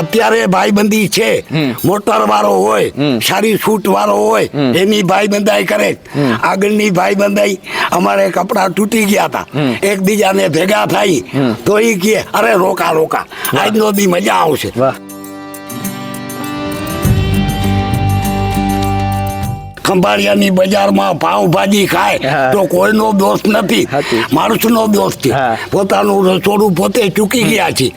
અત્યારે ભાઈબંધી છે. મોટર વાળો હોય સારી છૂટ વાળો હોય એની ભાઈબંધાઈ કરે. આગળની ભાઈબંધાઈ અમારે કપડા તૂટી ગયા હતા. એકબીજાને ભેગા થઈ તો એ કહે અરે રોકા રોકા. આજનો દી મજા આવશે. ખંભાળિયાની બજારમાં પાવભાજી ખાય તો કોઈનો દોષ નથી. માણસનો દોષ છે. પોતાનું રસોડું પોતે ચૂકી ગયા છે.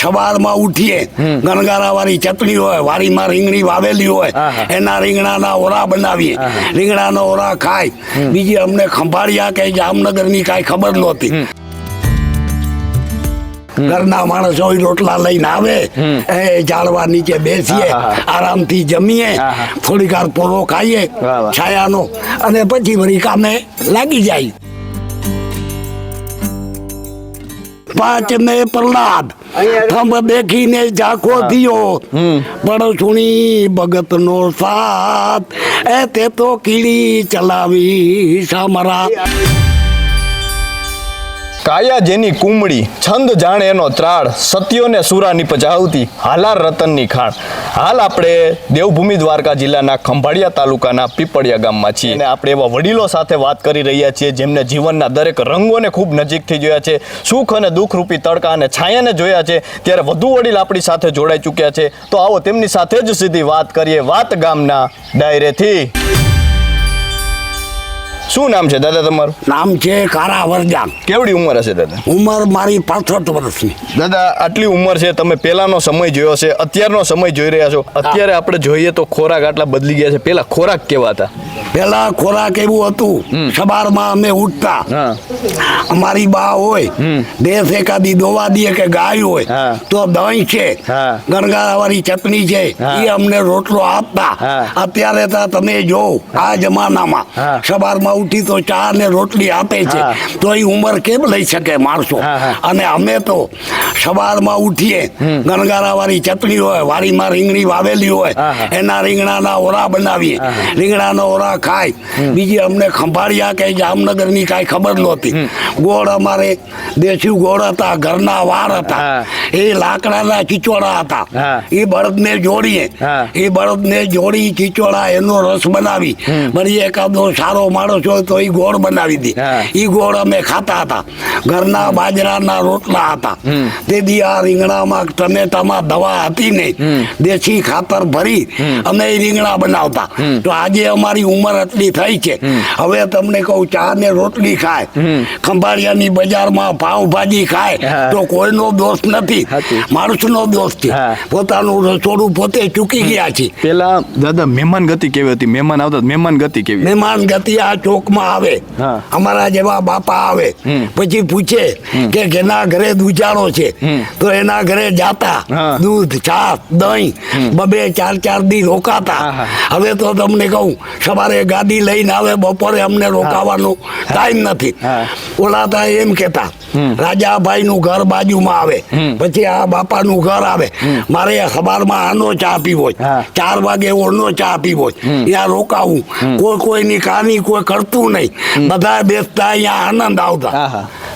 સવારમાં ઉઠીએ ગણગારા વાળી ચટણી હોય વાડીમાં રીંગણી વાવેલી હોય એના રીંગણાના ઓરા બનાવીએ. રીંગણાનો ઓરા ખાય. બીજી અમને ખંભાળિયા કે જામનગરની કાંઈ ખબર નહોતી. ઘરના માણસો રોટલા લઈને આવે એ ઝાડવા નીચે બેસીએ. આરામથી જમીએ. થોડીક વાર પોરો ખાઈએ. છાયાનો અને પછી વળી કામે લાગી જાય. પાંચ ને પ્રહલાદ થંભ દેખીને ઝાંખો થયો પડછુણી ભગત નો સાથ એ તે તો કીડી ચલાવી સામરા. કાયા જેની કુમળી, છંદ જાણે એનો ત્રાળ સત્યોને સુરાની પજાવતી હાલાર રતનની ખાણ. હાલ આપણે દેવભૂમિ દ્વારકા જિલ્લાના ખંભાળિયા તાલુકાના પીપળિયા ગામમાં છીએ. અને આપણે એવા વડીલો સાથે વાત કરી રહ્યા છીએ જેમને જીવનના દરેક રંગોને ખૂબ નજીકથી જોયા છે, સુખ અને દુઃખરૂપી તડકા અને છાયાને જોયા છે. ત્યારે વધુ વડીલ આપણી સાથે જોડાઈ ચૂક્યા છે. તો આવો તેમની સાથે જ સીધી વાત કરીએ વાત ગામના ડાયરેથી. શું નામ છે દાદા તમારું? નામ છે કારા વરદાન કેવડી ઉંમર હશે દાદા? ઉંમર મારી પાસઠ વર્ષની. દાદા આટલી ઉંમર છે તમે પહેલાનો સમય જોયો છે અત્યારનો સમય જોઈ રહ્યા છો. અત્યારે આપણે જોઈએ તો ખોરાક આટલા બદલી ગયા છે. પેલા ખોરાક કેવા હતા? પેલા ખોરાક એવું હતું સવારમાં અમે ઉઠતા. અમારી બા હોય દેશ એકાદી દોવા દે કે ગાય હોય તો દહીં છે. ગણગારાવાળી ચટણી છે એ અમને રોટલો આપતા. અત્યારે તો તમે જો આ જમાનામાં. સવારમાં ઉઠી તો ચા ને રોટલી આપે છે. તો એ ઉંમર કેમ લઈ શકે માણસો. અને અમે તો સવારમાં ઉઠીએ ગણગારાવાળી ચટણી હોય વાડીમાં રીંગણી વાવેલી હોય. એના રીંગણાના ઓરા બનાવીએ. રીંગણાનો ઓરા ખાય. બીજી અમને ખંભાળિયા કે જામનગરની કાંઈ ખબર નહોતી. ગોળ અમારે દેશી ગોળ હતા ઘરના વાર હતા. એ લાકડાના ચીચોડા હતા. એ બળદને જોડીએ. એ બળદને જોડી ચીચોડા એનો રસ બનાવી. વળી એકાદો સારો માણસ હોય તો એ ગોળ બનાવી દે. એ ગોળ અમે ખાતા હતા. ઘરના બાજરાના રોટલા હતા. તેથી આ રીંગણામાં ટમેટામાં દવા હતી નહીં. દેશી ખાતર ભરી અમે એ રીંગણા બનાવતા. તો આજે અમારી ઉંમર આટલી થઈ છે. હવે તમને કહું ચા ને રોટલી ખાય. ખંભાળિયાની બજારમાં પાવભાજી ખાય. તો કોઈનો દોષ નથી. માણસનો દોષ છે. પોતાનું રસોડું પોતે ચૂકી ગયા છે. પેલા દાદા મહેમાન ગતિ કેવી હતી? મહેમાન આવતા મહેમાન ગતિ કેવી? મહેમાન ગતિ આ ચોકમાં આવે. અમારા જેવા બાપા આવે. પછી પૂછે કે કેના ઘરે દુજાણો છે. તો એના ઘરે જાતા દૂધ છાસ દહીં બબે ચાર ચાર દી રોકાતા. હવે તો તમને કહું સવારે ગાડી લઈને આવે બપોરે અમને રોકાવાનો ટાઈમ નથી. ઓલા તા એમ કેતા રાજાભાઈ નું ઘર બાજુમાં આવે. પછી આ બાપાનું ઘર આવે. મારે સવારમાં આનો ચા પીવો ચાર વાગે ઓળનો ચા પીવો ત્યાં રોકાવું. કોઈ કોઈની કાની કોઈ કરતું નહીં. બધા બેસતા અહીંયા આનંદ આવતા.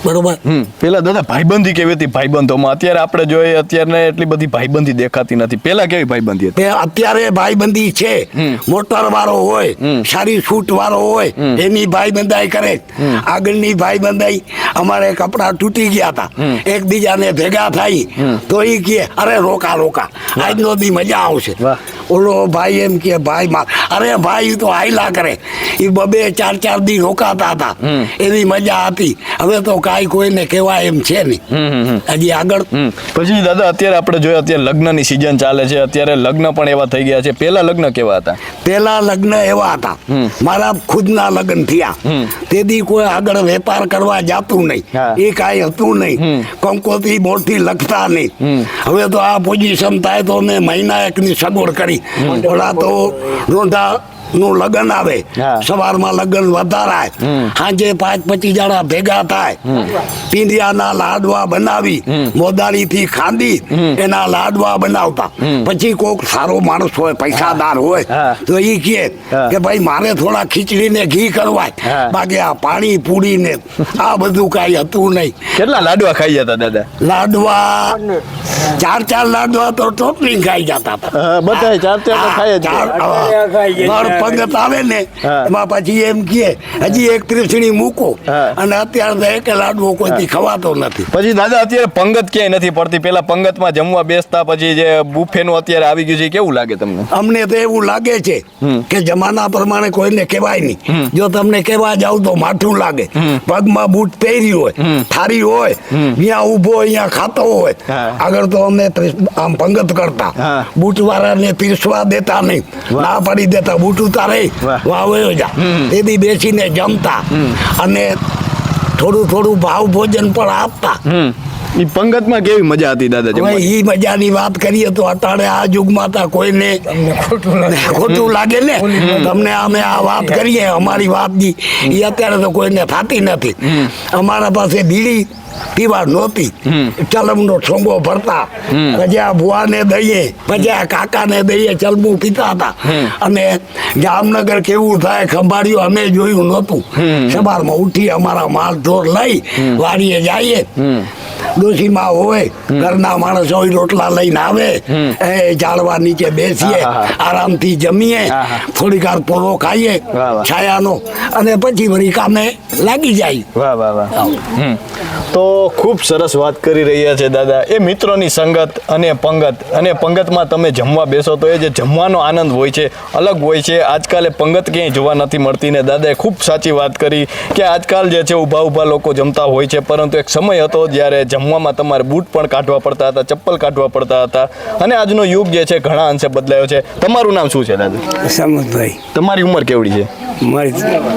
બરોબર. પેલા દાદા ભાઈબંધી કેવી હતી? ભાઈબંધોમાં અત્યારે આપણે જોઈએ અત્યારે એટલી બધી ભાઈબંધી દેખાતી નથી. પેલા કેવી ભાઈબંધી હતી? અત્યારે ભાઈબંધી છે. મોટર વાળો હોય સારી છૂટ વાળો હોય એની ભાઈબંધાઈ કરે આગળની ભાઈબંધાઈ અમારે કપડા તૂટી ગયા હતા. એકબીજાને ભેગા થઈ તો એ કે અરે રોકા રોકા આજનો દી મજા આવશે. ઓલો ભાઈ એમ કે ભાઈ માર અરે ભાઈ તો હાઈલા કરે. એ બબે ચાર ચાર દી રોકાતા હતા. એની મજા હતી. હવે તો કાંઈ કોઈને કહેવાય એમ છે નહીં. હજી આગળ. પછી દાદા અત્યારે આપણે જોઈએ અત્યારે લગ્નની સિઝન ચાલે છે. અત્યારે લગ્ન પણ એવા થઈ ગયા છે. પેલા લગ્ન કેવા હતા? પેલા લગ્ન એવા હતા. મારા ખુદના લગ્ન થયા. તેથી કોઈ આગળ વેપાર કરવા જાતું નહીં. એ કાંઈ હતું નહીં. કંકોતી મોટી લખતા નહીં. હવે તો આ પોઝિશન થાય તો મેં મહિના એકની સગવડ કરી. ઓલા તો રોંઢા નું લગ્ન આવે. સવારમાં લગ્ન વધારાય. સાંજે પાંચ પચીસ જણા ભેગા થાય. પીંડિયાના લાડવા બનાવી મોદાળીથી ખાંદી એના લાડવા બનાવતા. પછી કોક સારો માણસ હોય પૈસાદાર હોય તો એ કહે કે ભાઈ મારે થોડા ખીચડી ને ઘી કરવાય. બાકી આ પાણી પૂરી ને આ બધું કઈ હતું નહીં. કેટલા લાડવા ખાઈ જતા દાદા? લાડવા ચાર ચાર લાડવા તો ટોપલી ખાઈ જતા હતા. બધા ચાર ચાર ખાઈ જાય. પગત આવે ને એમાં પછી એમ કે હજી એક ત્રીસણી મૂકો. અને અત્યારે તો એક લાડવો કોઈથી ખવાતો નથી. પછી દાદા અત્યારે પંગત ક્યાંય નથી પડતી? પેલા પંગતમાં જમવા બેસતા પછી જે બુફેનું અત્યારે આવી ગયું છે કેવું લાગે તમને? અમને તો એવું લાગે છે કે જમાના પ્રમાણે કોઈને કહેવાય નહીં. જો તમને કહેવા જાવ તો માઠું લાગે. પગમાં બૂટ પહેરી હોય થારી હોય ત્યાં ઊભો અહીંયા ખાતો હોય. આગળ તો અમે આમ પંગત કરતા. બૂટ વાળાને પીરસવા દેતા નહીં. ના પાડી દેતા બૂટ ઉતારે રહી વાવ્યો જા. તેથી બેસીને જમતા. અને થોડું થોડું ભાવ ભોજન પણ આપતા. એ પંગતમાં કેવી મજા હતી દાદા જમવાની? ઈ મજાની વાત કરીએ તો અત્યારે આ યુગમાં તો કોઈને ખોટું લાગે. ને તમને અમે આ વાત કરીએ અમારી વાતની એ અત્યારે તો કોઈને થતી નથી. અમારા પાસે બીડી પીવા નહોતી. ચલમનો ઠોંગો ભરતા. પછી આ ભુવાને દઈએ પછી આ કાકાને દઈએ ચલમું પીતા હતા. અને જામનગર કેવું થાય ખંભાળ્યું અમે જોયું નહોતું. સવારમાં ઉઠી અમારા માલ ઢોર લઈ વાડીએ જઈએ. ડોશીમાં હોય ઘરના માણસ હોય રોટલા લઈને આવે એ ઝાડવા નીચે બેસીએ આરામથી જમીએ થોડીક વાર પોળો ખાઈએ. છાયાનો અને પછી વળી કામે લાગી જાય. વાહ વાહ વાહ. તો ખૂબ સરસ વાત કરી રહ્યા છે દાદા. એ મિત્રોની સંગત અને પંગત. અને પંગતમાં તમે જમવા બેસો તો એ જે જમવાનો આનંદ હોય છે અલગ હોય છે. આજકાલે પંગત ક્યાંય જોવા નથી મળતી ને દાદાએ ખૂબ સાચી વાત કરી કે આજકાલ જે છે ઊભા ઊભા લોકો જમતા હોય છે પરંતુ એક સમય હતો જ્યારે જમવામાં તમારે બૂટ પણ કાઢવા પડતા હતા ચપ્પલ કાઢવા પડતા હતા. અને આજનો યુગ જે છે ઘણા અંશે બદલાયો છે. તમારું નામ શું છે દાદા? સમજભાઈ તમારી ઉંમર કેવડી છે? મારી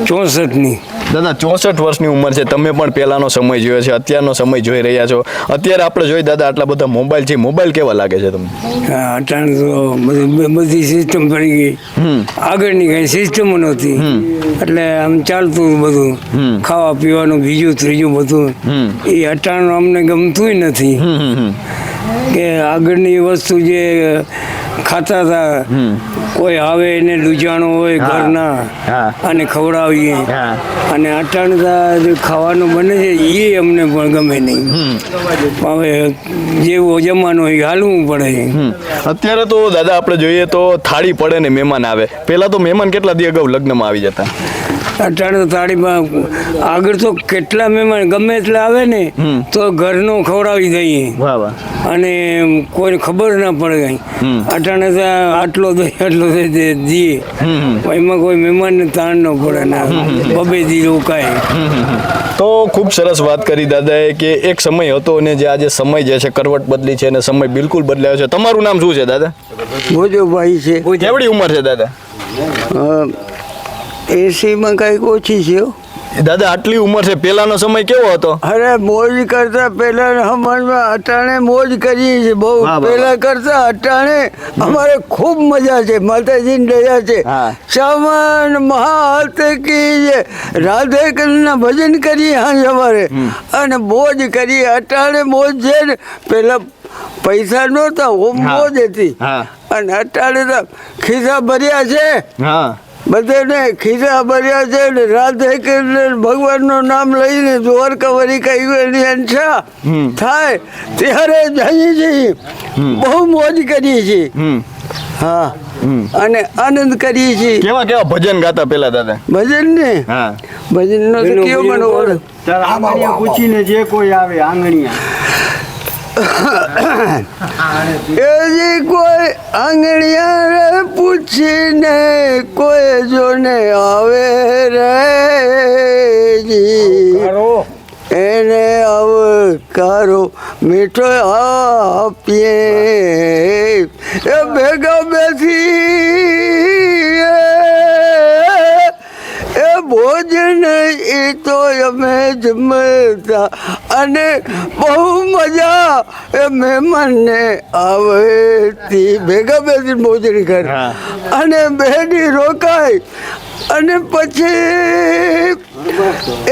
ચોસઠની. દાદા ચોસઠ વર્ષની ઉંમર છે. તમે પણ પહેલાનો સમય જોયો છે અત્યારનો સમય જોઈ રહ્યા છો. અત્યારે આપણે જોઈ દાદા આટલા બધા મોબાઈલ છે. મોબાઈલ કેવા લાગે છે તમને? હા, તો બધી સિસ્ટમ પડી ગઈ. આગળની કઈ સિસ્ટમ નહોતી. એટલે આમ ચાલતું બધું. ખાવા પીવાનું બીજું ત્રીજું બધું. એ અટાણું અમને ગમતું નથી. કે આગળની વસ્તુ જે ખાતા હતા કોઈ આવે એને લૂજાણો હોય ઘરના અને ખવડાવીએ. અને અટાણતા જે ખાવાનું બને છે એ અમને પણ ગમે નહીં. હવે જેવો જમાનો હોય એ હાલવું પડે. અત્યારે તો દાદા આપણે જોઈએ તો થાળી પડે ને મહેમાન આવે. પહેલા તો મહેમાન કેટલા દી અગાઉ લગ્નમાં આવી જતા? અટાણે તો થાળીમાં આગળ તો કેટલા મહેમાન ગમે એટલા આવે ને તો ઘરનો ખવડાવી દઈએ. વાહ વાહ. અને કોઈને ખબર ના પડે કઈ. અટાણે તો આટલો દઈ આટલો દઈ દઈએ એમાં કોઈ મહેમાનને તાણ ન પડે ના બબે દી રોકાય. તો ખૂબ સરસ વાત કરી દાદાએ કે એક સમય હતો અને જે આજે સમય જે છે કરવટ બદલી છે અને સમય બિલકુલ બદલાયો છે. તમારું નામ શું છે દાદા? બોજો ભાઈ છે. કેવડી ઉંમર છે દાદા? એસીમાં કંઈક ઓછી છે દાદા આટલી ઉંમર છે. પહેલાનો સમય કેવો હતો? અરે મોજ કરતા પેલા સમાજમાં અટાણે મોજ કરીએ છીએ. બહુ પેલા કરતા અટાણે અમારે ખૂબ મજા છે. માતાજીની દયા છે. સામાન મહાત કી રાધે કૃષ્ણ ભજન કરીએ હા સવારે. અને મોજ કરીએ. અટાણે મોજ છે ને પેલા પૈસા નહોતા હું. મોજ હતી. અને અટાણે તો ખિસ્સા ભર્યા છે. હા. બધાને ખીરા ભર્યા છે ને રાધે કૃષ્ણ ભગવાનનું નામ લઈને દ્વારકા વળી કઈ ઈચ્છા થાય. ત્યારે જઈએ છીએ બહુ મોજ કરીએ છીએ. હમ. હા. અને આનંદ કરીએ છીએ. કેવા કેવા ભજન ગાતા પેલા દાદા? ભજન ને હા ભજન નો કેવો મને ઓળખ. પૂછીને જે કોઈ આવે આંગણિયા એજી કોઈ આંગળિયા રે પૂછીને કોઈ જોને આવે રે એને આવકારો મીઠો આપીએ. એ ભેગા બેસી ભોજન એ તો અમે જમતા અને બહુ મજા એ મહેમાનને આવે ભેગા બેસી ભોજન કરે. અને બેડી રોકાય. અને પછી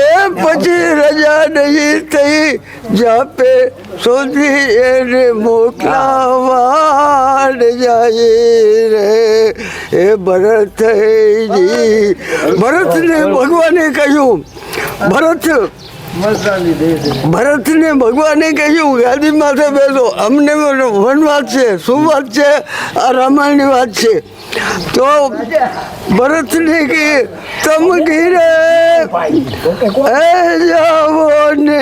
એ પછી રજા નહીં થઈ, જાપે સુધી એને મોકલાવા જાય રે. એ ભરત ભરતને ભગવાને કહ્યું, ભરત, ભરતને ભગવાને કહ્યું ગાદી માથે બેસો. અમને વનવાસ છે, શું વાત છે? આ રામાયણની વાત છે. તો ભરતને કે તમ ઘીરે એ જાવો ને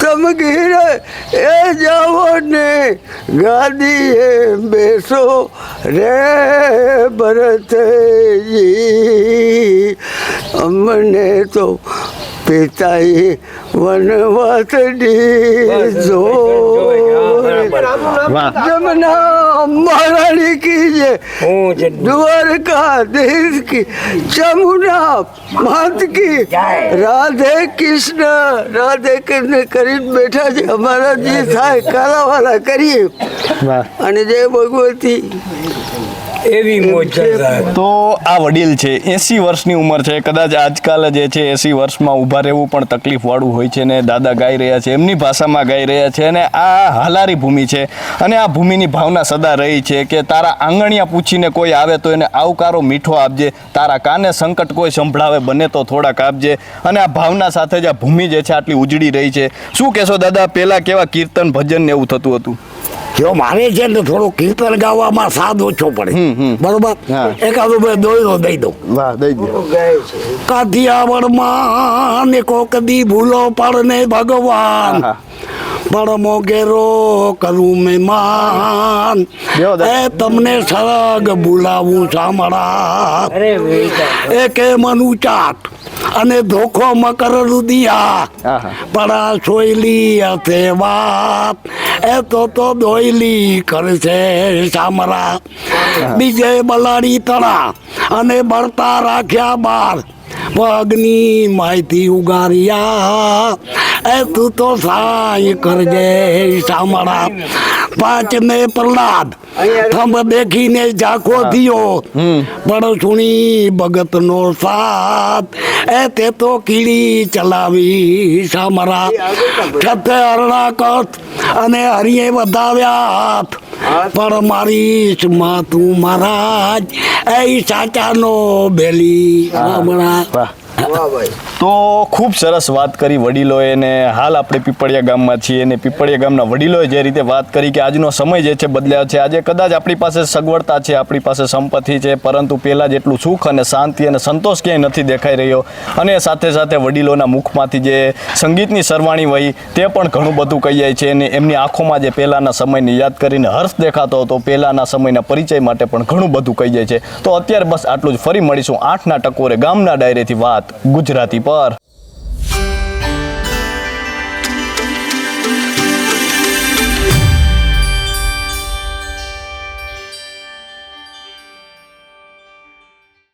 તમ ઘીરે એ જાવો ને ગાદી એ બેસો રે ભરતજી અમને તો પિતાએ વનવાસ દીધો જમના મહારાણી કી હું દ્વારકાધીશ કી જમુના માત કી રાધે કૃષ્ણ રાધે કૃષ્ણ કરીને બેઠા છે. અમારા જે થાય કાલાવાલા કરીએ. અને જય ભગવતી. એવી મોજ તો આ વડીલ છે. એસી વર્ષની ઉંમર છે. કદાચ આજકાલ જે છે એસી વર્ષમાં ઊભા રહેવું પણ તકલીફ વાળું હોય છે ને દાદા ગાઈ રહ્યા છે એમની ભાષામાં ગાઈ રહ્યા છે અને આ હાલારી ભૂમિ છે. અને આ ભૂમિની ભાવના સદા રહી છે કે તારા આંગણિયા પૂછીને કોઈ આવે તો એને આવકારો મીઠો આપજે. તારા કાને સંકટ કોઈ સંભળાવે બને તો થોડાક આપજે. અને આ ભાવના સાથે જ આ ભૂમિ જે છે આટલી ઉજળી રહી છે. શું કહેશો દાદા? પહેલાં કેવા કીર્તન ભજન ને એવું થતું હતું? જો મારે છે ને થોડું કીર્તન ગાવામાં સાદ ઓછો પડે. બરોબર? એકાદો એકાદું દોયરો દઈ દઉં. વાહ દઈ દો. કાઠિયાવાડમાં ને કોક દી ભૂલો પડને ભગવાન. પણ મોગેરો કરું મહેમાન એ તમને સરગ બોલાવું સાંભળા. એ કે મનુ ચાટ. અને ધોખો મકર રુદિયા. પડા છોયલી હશે વાત. એ તો તો દોયલી કરશે સામરા બીજે બલાડી તળા અને બળતા રાખ્યા બાર. પગની માહિતી ઉગાર્યા. એ તું તો સાય કરજે સામળા પાંચ મે પ્રહલાદ થંભ દેખીને ઝાંખો થયો. પણ સુણી ભગત નો સાથ એ તે તો કીડી ચલાવી સામરા છતે અરણા કથ અને હરિયે વધાવ્યા હાથ પણ મારી માં તું મહારાજ એ સાચાનો બેલી. સામરા તો ખૂબ સરસ વાત કરી વડીલોએ ને હાલ આપણે પીપળિયા ગામમાં છીએ ને પીપળિયા ગામના વડીલોએ જે રીતે વાત કરી કે આજનો સમય જે છે બદલ્યા છે. આજે કદાચ આપણી પાસે સગવડતા છે, આપણી પાસે સંપત્તિ છે, પરંતુ પહેલાં જેટલું સુખ અને શાંતિ અને સંતોષ ક્યાંય નથી દેખાઈ રહ્યો. અને સાથે સાથે વડીલોના મુખમાંથી જે સંગીતની સરવાણી વહી, તે પણ ઘણું બધું કહી જાય છે અને એમની આંખોમાં જે પહેલાંના સમયને યાદ કરીને હર્ષ દેખાતો હતો, પહેલાંના સમયના પરિચય માટે પણ ઘણું બધું કહી જાય છે. તો અત્યારે બસ આટલું જ. ફરી મળીશું આઠના ટકોરે ગામના ડાયરેથી ગુજરાતી પર.